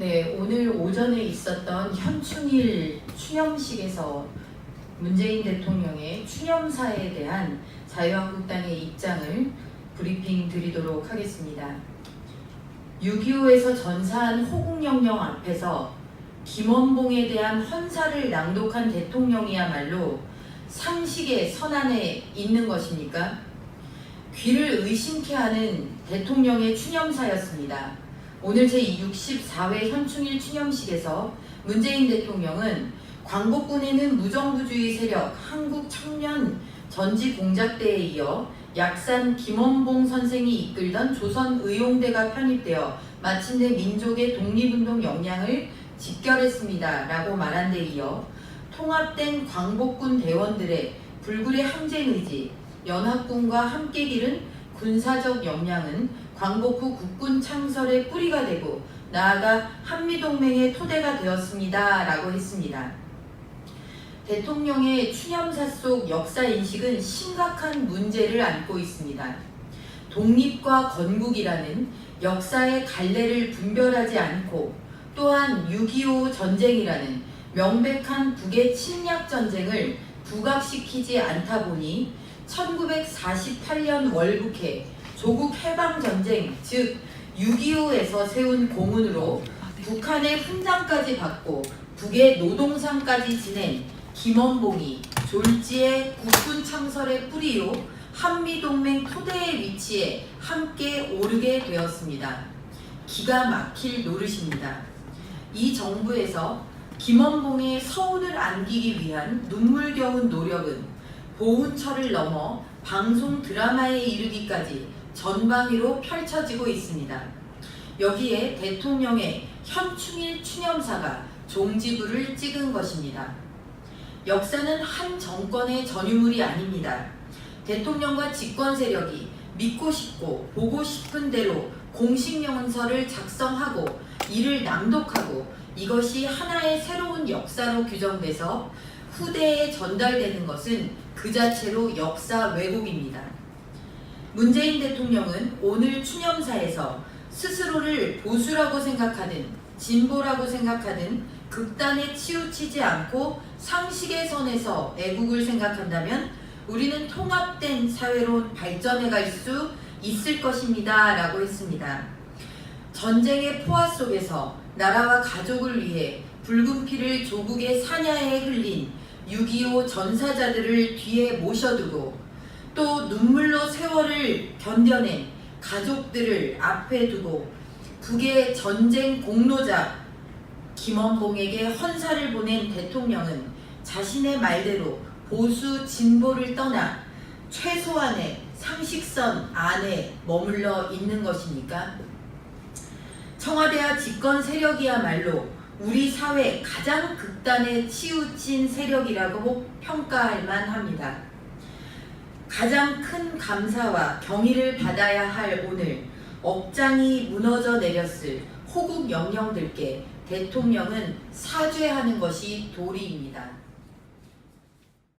네, 오늘 오전에 있었던 현충일 추념식에서 문재인 대통령의 추념사에 대한 자유한국당의 입장을 브리핑 드리도록 하겠습니다. 6.25에서 전사한 호국영령 앞에서 김원봉에 대한 헌사를 낭독한 대통령이야말로 상식의 선안에 있는 것입니까? 귀를 의심케 하는 대통령의 추념사였습니다. 오늘 제64회 현충일 추념식에서 문재인 대통령은 광복군에는 무정부주의 세력 한국 청년 전지 공작대에 이어 약산 김원봉 선생이 이끌던 조선 의용대가 편입되어 마침내 민족의 독립운동 역량을 집결했습니다. 라고 말한 데 이어 통합된 광복군 대원들의 불굴의 항쟁 의지, 연합군과 함께 기른 군사적 역량은 광복 후 국군 창설의 뿌리가 되고 나아가 한미동맹의 토대가 되었습니다. 라고 했습니다. 대통령의 추념사 속 역사 인식은 심각한 문제를 안고 있습니다. 독립과 건국이라는 역사의 갈래를 분별하지 않고 또한 6.25 전쟁이라는 명백한 북의 침략 전쟁을 부각시키지 않다 보니 1948년 월북해 조국 해방 전쟁 즉 6.25에서 세운 공훈으로 북한의 훈장까지 받고 북의 노동상까지 지낸 김원봉이 졸지의 국군 창설의 뿌리로 한미동맹 토대의 위치에 함께 오르게 되었습니다. 기가 막힐 노릇입니다. 이 정부에서 김원봉의 서운을 안기기 위한 눈물겨운 노력은 보훈처를 넘어 방송 드라마에 이르기까지 전방위로 펼쳐지고 있습니다. 여기에 대통령의 현충일 추념사가 종지부를 찍은 것입니다. 역사는 한 정권의 전유물이 아닙니다. 대통령과 집권 세력이 믿고 싶고 보고 싶은 대로 공식 명언서를 작성하고 이를 낭독하고 이것이 하나의 새로운 역사로 규정돼서 후대에 전달되는 것은 그 자체로 역사 왜곡입니다. 문재인 대통령은 오늘 추념사에서 스스로를 보수라고 생각하는 진보라고 생각하는 극단에 치우치지 않고 상식의 선에서 애국을 생각한다면 우리는 통합된 사회로 발전해 갈 수 있을 것입니다. 라고 했습니다. 전쟁의 포화 속에서 나라와 가족을 위해 붉은 피를 조국의 사냐에 흘린 6.25 전사자들을 뒤에 모셔두고 또 눈물로 세월을 견뎌낸 가족들을 앞에 두고 북의 전쟁 공로자 김원봉에게 헌사를 보낸 대통령은 자신의 말대로 보수 진보를 떠나 최소한의 상식선 안에 머물러 있는 것입니까? 청와대와 집권 세력이야말로 우리 사회 가장 극단에 치우친 세력이라고 평가할 만합니다. 가장 큰 감사와 경의를 받아야 할 오늘 억장이 무너져 내렸을 호국 영령들께 대통령은 사죄하는 것이 도리입니다.